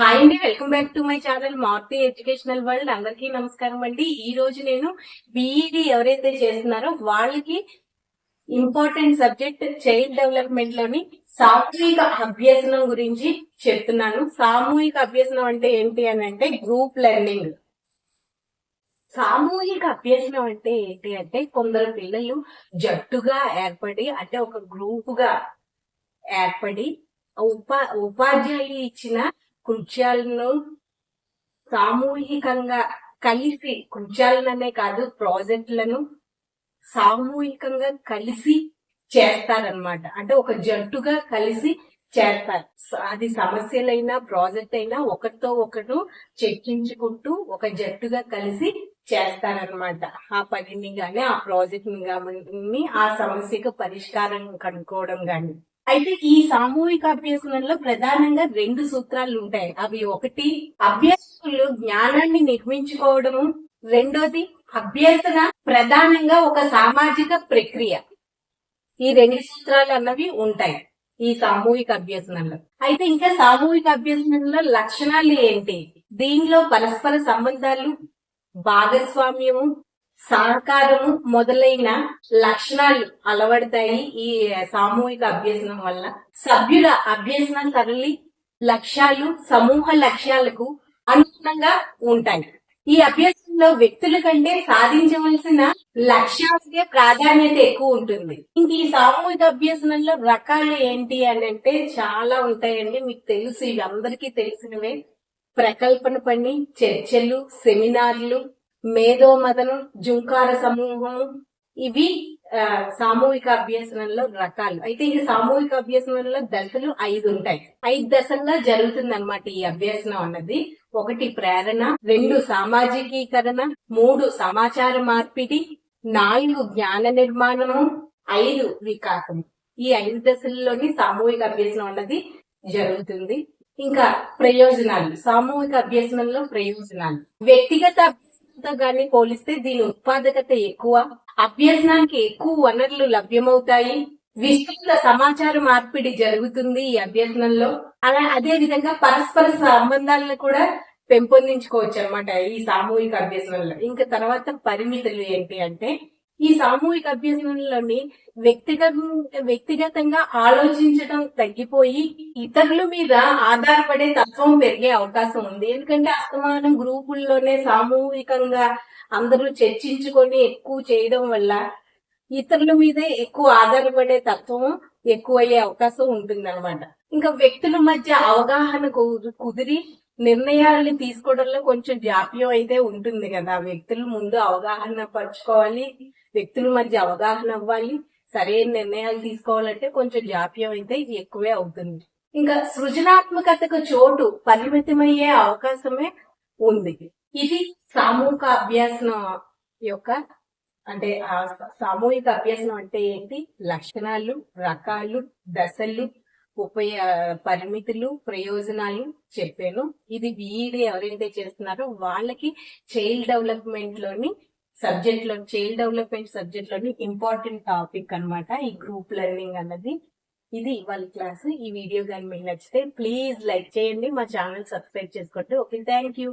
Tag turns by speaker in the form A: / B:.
A: Hi అండి welcome back to my channel Marthi educational world అందరికీ నమస్కారం అండి. ఈ రోజు నేను బీఈడి ఎవరైతే చేస్తున్నారో వాళ్ళకి ఇంపార్టెంట్ సబ్జెక్ట్ చైల్డ్ డెవలప్మెంట్లోని సామూహిక అభ్యసనం గురించి చెప్తున్నాను. సామూహిక అభ్యసనం అంటే ఏంటి అని అంటే గ్రూప్ లెర్నింగ్ సామూహిక అభ్యసనం అంటే ఏంటి అంటే కొందరు పిల్లలు జట్టుగా ఏర్పడి అంటే ఒక గ్రూప్గా ఏర్పడి ఉపా ఉపాధ్యాయులు ఇచ్చిన కృత్యాలను సామూహికంగా కలిసి కృత్యాలనే కాదు ప్రాజెక్టులను సామూహికంగా కలిసి చేస్తారనమాట అంటే ఒక జట్టుగా కలిసి చేస్తారు. అది సమస్యలైనా ప్రాజెక్ట్ అయినా ఒకరితో ఒకరు చర్చించుకుంటూ ఒక జట్టుగా కలిసి చేస్తారనమాట ఆ పనిని కానీ ఆ ప్రాజెక్ట్ని ఆ సమస్యకు పరిష్కారం కనుక్కోవడం కానీ అయితే ఈ సామూహిక అభ్యసనంలో ప్రధానంగా రెండు సూత్రాలు ఉంటాయి. అవి ఒకటి అభ్యాసకులు జ్ఞానాన్ని నిర్మించుకోవడము. రెండోది అభ్యసన ప్రధానంగా ఒక సామాజిక ప్రక్రియ. ఈ రెండు సూత్రాలు అన్నవి ఉంటాయి ఈ సామూహిక అభ్యసనంలో. అయితే ఇంకా సామూహిక అభ్యసనంలో లక్షణాలు ఏంటి? దీనిలో పరస్పర సంబంధాలు భాగస్వామ్యము సహకారము మొదలైన లక్షణాలు అలవడతాయి ఈ సామూహిక అభ్యసనం వల్ల సభ్యుల అభ్యసన సరళి లక్ష్యాలు సమూహ లక్ష్యాలకు అనుగుణంగా ఉంటాయి. ఈ అభ్యసనంలో వ్యక్తుల కంటే సాధించవలసిన లక్ష్యాలకే ప్రాధాన్యత ఎక్కువ ఉంటుంది. ఇంక ఈ సామూహిక అభ్యసనంలో రకాలు ఏంటి అని అంటే చాలా ఉంటాయండి. మీకు తెలుసు ఇవి అందరికీ తెలిసినవే. ప్రకల్పన పని చర్చలు సెమినార్లు మేధోమదనం జుంకార సమూహం ఇవి సామూహిక అభ్యసనంలో రకాలు. అయితే ఈ సామూహిక అభ్యసనంలో దశలు ఐదు ఉంటాయి. ఐదు దశల్లో జరుగుతుంది అనమాట ఈ అభ్యసనం అన్నది. ఒకటి ప్రేరణ రెండు సామాజికీకరణ మూడు సమాచార మార్పిడి నాలుగు జ్ఞాన నిర్మాణము ఐదు వికాసం ఈ ఐదు దశల్లోని సామూహిక అభ్యసనం అన్నది జరుగుతుంది. ఇంకా ప్రయోజనాలు. సామూహిక అభ్యసనంలో ప్రయోజనాలు. వ్యక్తిగత అభ్యసనంతో గాని పోలిస్తే దీని ఉత్పాదకత ఎక్కువ అభ్యసనానికి ఎక్కువ వనరులు లభ్యమవుతాయి. విస్తృత సమాచార మార్పిడి జరుగుతుంది ఈ అభ్యసనంలో. అలా అదే విధంగా పరస్పర సంబంధాలను కూడా పెంపొందించుకోవచ్చు అనమాట ఈ సామూహిక అభ్యసనంలో. ఇంకా తర్వాత పరిమితులు ఏంటి అంటే ఈ సామూహిక అభ్యసనంలోని వ్యక్తిగత వ్యక్తిగతంగా ఆలోచించడం తగ్గిపోయి ఇతరుల మీద ఆధారపడే తత్వం పెరిగే అవకాశం ఉంది. ఎందుకంటే అస్తమానం గ్రూపుల్లోనే సామూహికంగా అందరూ చర్చించుకొని ఎక్కువ చేయడం వల్ల ఇతరుల మీదే ఎక్కువ ఆధారపడే తత్వం ఎక్కువయ్యే అవకాశం ఉంటుంది అనమాట ఇంకా వ్యక్తుల మధ్య అవగాహన కుదిరి నిర్ణయాలని తీసుకోవడంలో కొంచెం జాప్యం అయితే ఉంటుంది కదా. వ్యక్తులు ముందు అవగాహన పరుచుకోవాలి వ్యక్తుల మధ్య అవగాహన అవ్వాలి సరైన నిర్ణయాలు తీసుకోవాలంటే కొంచెం జాప్యం అయితే ఎక్కువే అవుతుంది. ఇంకా సృజనాత్మకతకు చోటు పరిమితమయ్యే అవకాశమే ఉంది. ఇది సామూహిక అభ్యాసనం యొక్క అంటే ఆ సామూహిక అభ్యాసనం అంటే ఏంటి? లక్షణాలు రకాలు దశలు ఉపయ పరిమితులు ప్రయోజనాలు చెప్పాను. ఇది బీఈడీ ఎవరైతే చేస్తున్నారో వాళ్ళకి చైల్డ్ డెవలప్మెంట్లోని సబ్జెక్ట్లో చైల్డ్ డెవలప్మెంట్ సబ్జెక్ట్లోని ఇంపార్టెంట్ టాపిక్ అన్నమాట. ఈ గ్రూప్ లెర్నింగ్ అన్నది. ఇది వాళ్ళ క్లాస్ ఈ వీడియో కానీ మీకు నచ్చితే ప్లీజ్ లైక్ చేయండి. మా ఛానల్ సబ్స్క్రైబ్ చేసుకోండి ఓకే థ్యాంక్ యూ